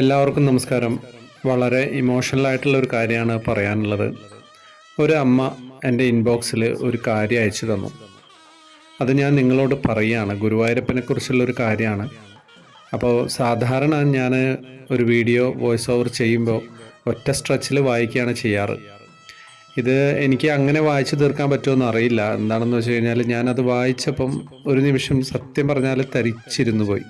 എല്ലാവർക്കും നമസ്കാരം. വളരെ ഇമോഷണൽ ആയിട്ടുള്ള ഒരു കാര്യമാണ് പറയാനുള്ളത്. ഒരു അമ്മ എന്റെ ഇൻബോക്സിൽ ഒരു കാര്യം അയച്ചു തന്നു. അത് ഞാൻ നിങ്ങളോട് പറയുകയാണ് ഗുരുവായൂരപ്പനെ കുറിച്ചുള്ള ഒരു കാര്യമാണ്. അപ്പോൾ സാധാരണ ഞാൻ ഒരു വീഡിയോ വോയിസ് ഓവർ ചെയ്യുമ്പോൾ ഒറ്റ സ്ട്രെച്ചിൽ വായിക്കുകയാണ് ചെയ്യാറ്. ഇത് എനിക്ക് അങ്ങനെ വായിച്ചു തീർക്കാൻ പറ്റുമെന്ന് അറിയില്ല എന്താണെന്ന് വെച്ച് കഴിഞ്ഞാൽ ഞാനത് വായിച്ചപ്പം ഒരു നിമിഷം സത്യം പറഞ്ഞാൽ തരിച്ചിരുന്നു പോയി.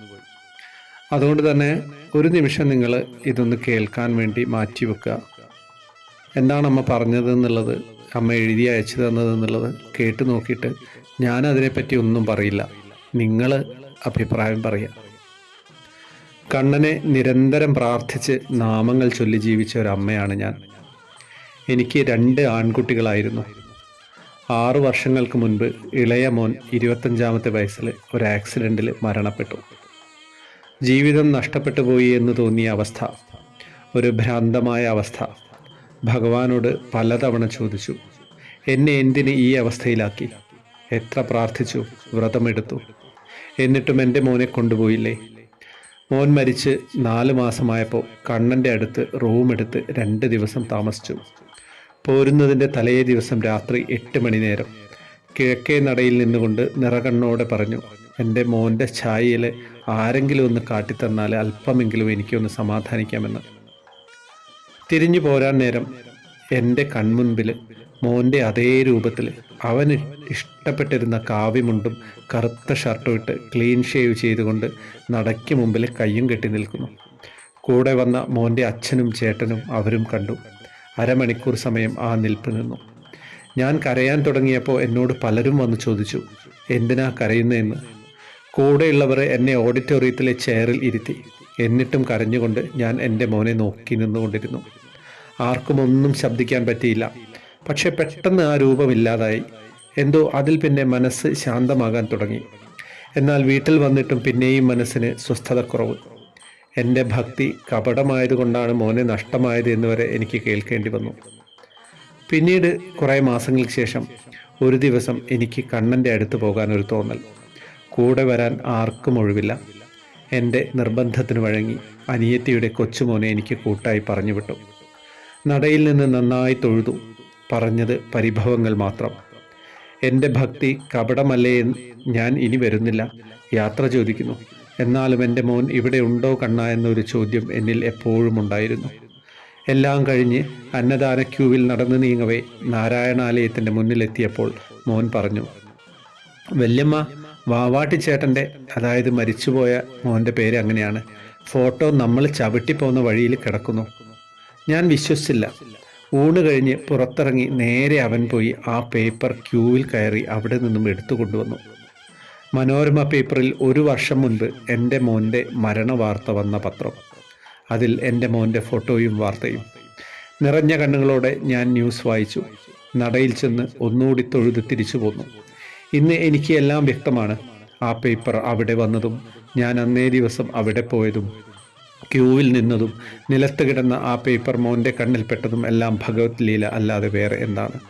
അതുകൊണ്ട് തന്നെ ഒരു നിമിഷം നിങ്ങൾ ഇതൊന്ന് കേൾക്കാൻ വേണ്ടി മാറ്റിവെക്കുക എന്താണ് അമ്മ പറഞ്ഞത് എന്നുള്ളത് അമ്മ എഴുതി അയച്ചു തന്നത് എന്നുള്ളത് കേട്ട് നോക്കിയിട്ട് ഞാൻ അതിനെപ്പറ്റി ഒന്നും പറയില്ല. നിങ്ങൾ അഭിപ്രായം പറയുക. കണ്ണനെ നിരന്തരം പ്രാർത്ഥിച്ച് നാമങ്ങൾ ചൊല്ലി ജീവിച്ച ഒരു അമ്മയാണ് ഞാൻ. എനിക്ക് രണ്ട് ആൺകുട്ടികളായിരുന്നു. ആറു വർഷങ്ങൾക്ക് മുൻപ് ഇളയ മോൻ ഇരുപത്തഞ്ചാമത്തെ വയസ്സിൽ ഒരു ആക്സിഡന്റിൽ മരണപ്പെട്ടു. ജീവിതം നഷ്ടപ്പെട്ടു പോയി എന്ന് തോന്നിയ അവസ്ഥ. ഒരു ഭ്രാന്തമായ അവസ്ഥ. ഭഗവാനോട് പലതവണ ചോദിച്ചു എന്നെ എന്തിന് ഈ അവസ്ഥയിലാക്കി? എത്ര പ്രാർത്ഥിച്ചു? വ്രതമെടുത്തു? എന്നിട്ടും എന്റെ മോനെ കൊണ്ടുപോയില്ലേ? മോൻ മരിച്ച് നാല് മാസമായപ്പോൾ കണ്ണന്റെ അടുത്ത് റൂമെടുത്ത് രണ്ട് ദിവസം താമസിച്ചു. പോരുന്നതിന്റെ തലേ ദിവസം രാത്രി എട്ട് മണി നേരം കിഴക്കേ നടയിൽ നിന്നുകൊണ്ട് നിറകണ്ണോടെ പറഞ്ഞു എന്റെ മോന്റെ ഛായയിൽ ആരെങ്കിലും ഒന്ന് കാട്ടിത്തന്നാൽ അല്പമെങ്കിലും എനിക്കൊന്ന് സമാധാനിക്കാമെന്ന്. തിരിഞ്ഞു പോരാൻ നേരം എന്റെ കൺമുൻപിൽ മോന്റെ അതേ രൂപത്തിൽ അവന് ഇഷ്ടപ്പെട്ടിരുന്ന കാവ്യമുണ്ടും കറുത്ത ഷർട്ടും ഇട്ട് ക്ലീൻ ഷേവ് ചെയ്തുകൊണ്ട് നടയ്ക്ക് മുമ്പിൽ കയ്യും കെട്ടി നിൽക്കുന്നു. കൂടെ വന്ന മോന്റെ അച്ഛനും ചേട്ടനും അവരും കണ്ടു. അരമണിക്കൂർ സമയം ആ നിൽപ്പ് നിന്നു. ഞാൻ കരയാൻ തുടങ്ങിയപ്പോൾ എന്നോട് പലരും വന്ന് ചോദിച്ചു എന്തിനാ കരയുന്നതെന്ന്? കൂടെയുള്ളവർ എന്നെ ഓഡിറ്റോറിയത്തിലെ ചെയറിൽ ഇരുത്തി. എന്നിട്ടും കരഞ്ഞുകൊണ്ട് ഞാൻ എന്റെ മോനെ നോക്കി നിന്നുകൊണ്ടിരുന്നു. ആർക്കും ഒന്നും ശബ്ദിക്കാൻ പറ്റിയില്ല. പക്ഷെ പെട്ടെന്ന് ആ രൂപമില്ലാതായി എന്തോ അതിൽ പിന്നെ മനസ്സ് ശാന്തമാകാൻ തുടങ്ങി. എന്നാൽ വീട്ടിൽ വന്നിട്ടും പിന്നെയും മനസ്സിന് സ്വസ്ഥതക്കുറവ്. എന്റെ ഭക്തി കപടമായതുകൊണ്ടാണ് മോനെ നഷ്ടമായത് എന്നുവരെ എനിക്ക് കേൾക്കേണ്ടി വന്നു. പിന്നീട് കുറേ മാസങ്ങൾക്ക് ശേഷം ഒരു ദിവസം എനിക്ക് കണ്ണന്റെ അടുത്ത് പോകാൻ ഒരു തോന്നൽ. കൂടെ വരാൻ ആർക്കും ഒഴിവില്ല. എന്റെ നിർബന്ധത്തിന് വഴങ്ങി അനിയത്തിയുടെ കൊച്ചുമോനെ എനിക്ക് കൂട്ടായി പറഞ്ഞു വിട്ടു. നടയിൽ നിന്ന് നന്നായി തൊഴുതു. പറഞ്ഞത് പരിഭവങ്ങൾ മാത്രം. എന്റെ ഭക്തി കപടമല്ലേ ഞാൻ ഇനി വരുന്നില്ല. യാത്ര ചോദിക്കുന്നു. എന്നാലും എന്റെ മോൻ ഇവിടെ ഉണ്ടോ കണ്ണ എന്നൊരു ചോദ്യം എന്നിൽ എപ്പോഴും ഉണ്ടായിരുന്നു. എല്ലാം കഴിഞ്ഞ് അന്നദാന ക്യൂവിൽ നടന്നു നീങ്ങവേ നാരായണാലയത്തിന്റെ മുന്നിലെത്തിയപ്പോൾ മോൻ പറഞ്ഞു വല്യമ്മ വാവാട്ടിച്ചേട്ടന്റെ അതായത് മരിച്ചുപോയ മോന്റെ പേര് അങ്ങനെയാണ്. ഫോട്ടോ നമ്മൾ ചവിട്ടിപ്പോകുന്ന വഴിയിൽ കിടക്കുന്നു. ഞാൻ വിശ്വസിച്ചില്ല. ഊണ് കഴിഞ്ഞ് പുറത്തിറങ്ങി നേരെ അവൻ പോയി ആ പേപ്പർ ക്യൂവിൽ കയറി അവിടെ നിന്നും എടുത്തു കൊണ്ടുവന്നു. മനോരമ പേപ്പറിൽ ഒരു വർഷം മുൻപ് എന്റെ മോന്റെ മരണ വാർത്ത വന്ന പത്രം. അതിൽ എന്റെ മോന്റെ ഫോട്ടോയും വാർത്തയും. നിറഞ്ഞ കണ്ണുകളോടെ ഞാൻ ന്യൂസ് വായിച്ചു. നടയിൽ ചെന്ന് ഒന്നുകൂടി തൊഴുത് തിരിച്ചു പോന്നു. ഇന്ന് എനിക്ക് എല്ലാം വ്യക്തമാണ്. ആ പേപ്പർ അവിടെ വന്നതും ഞാൻ അന്നേ ദിവസം അവിടെ പോയതും ക്യൂവിൽ നിന്നതും നിലത്ത് കിടന്ന ആ പേപ്പർ മോന്റെ കണ്ണിൽപ്പെട്ടതും എല്ലാം ഭഗവത് ലീല അല്ലാതെ വേറെ എന്താണ്.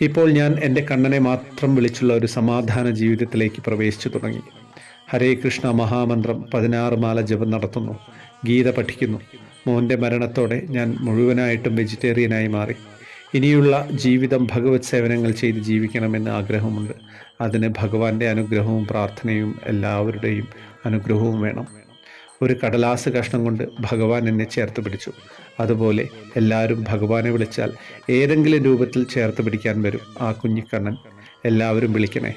ഇപ്പോൾ ഞാൻ എന്റെ കണ്ണനെ മാത്രം വിളിച്ചുള്ള ഒരു സമാധാന ജീവിതത്തിലേക്ക് പ്രവേശിച്ചു തുടങ്ങി. ഹരേ കൃഷ്ണ മഹാമന്ത്രം പതിനാറ് മാല ജപം നടത്തുന്നു ഗീത പഠിക്കുന്നു. മോന്റെ മരണത്തോടെ ഞാൻ മുഴുവനായിട്ടും വെജിറ്റേറിയനായി മാറി. ഇനിയുള്ള ജീവിതം ഭഗവത് സേവനങ്ങൾ ചെയ്ത് ജീവിക്കണമെന്ന് ആഗ്രഹമുണ്ട്. അതിന് ഭഗവാന്റെ അനുഗ്രഹവും പ്രാർത്ഥനയും എല്ലാവരുടെയും അനുഗ്രഹവും വേണം. ഒരു കടലാസ് കഷ്ണം കൊണ്ട് ഭഗവാൻ എന്നെ ചേർത്ത് പിടിച്ചു. അതുപോലെ എല്ലാവരും ഭഗവാനെ വിളിച്ചാൽ ഏതെങ്കിലും രൂപത്തിൽ ചേർത്ത് പിടിക്കാൻ വരും ആ കുഞ്ഞിക്കണ്ണൻ. എല്ലാവരും വിളിക്കണേ.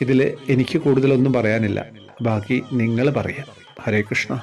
ഇതിൽ എനിക്ക് കൂടുതലൊന്നും പറയാനില്ല. ബാക്കി നിങ്ങൾ പറയാം. ഹരേ കൃഷ്ണ.